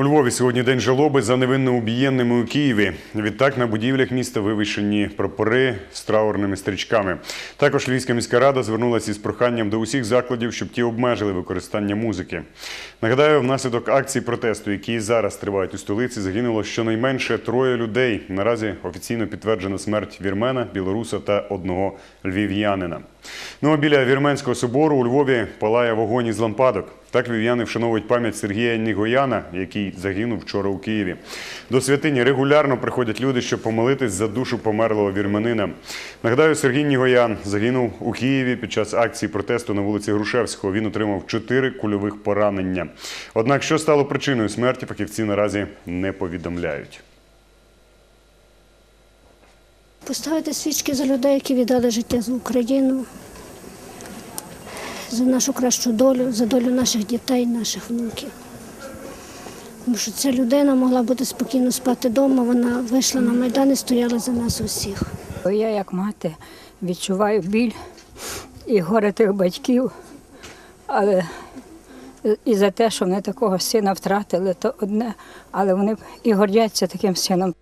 У Львові сьогодні день жалоби за невинно убієнними у Києві. Відтак на будівлях міста вивішені прапори з траурними стрічками. Також Львівська міська рада звернулася із проханням до усіх закладів, щоб ті обмежили використання музики. Нагадаю, внаслідок акцій протесту, які зараз тривають у столиці, загинуло щонайменше троє людей. Наразі офіційно підтверджена смерть вірмена, білоруса та одного львів'янина. Ну а біля вірменського собору у Львові палає вогонь із лампадок. Так львів'яни вшановують пам'ять Сергія Нігояна, який загинув вчора у Києві. До святині регулярно приходять люди, щоб помолитись за душу померлого вірменина. Нагадаю, Сергій Нігоян загинув у Києві під час акції протесту на вулиці Грушевського. Він отримав чотири кульових поранення. Однак, що стало причиною смерті, фахівці наразі не повідомляють. Поставити свічки за людей, які віддали життя за Україну, за нашу кращу долю, за долю наших дітей, наших внуків. Тому що ця людина могла бути спокійно спати вдома, вона вийшла на Майдан і стояла за нас усіх. Я, як мати, відчуваю біль і горе тих батьків, але і за те, що вони такого сина втратили, то одне, але вони і гордяться таким сином.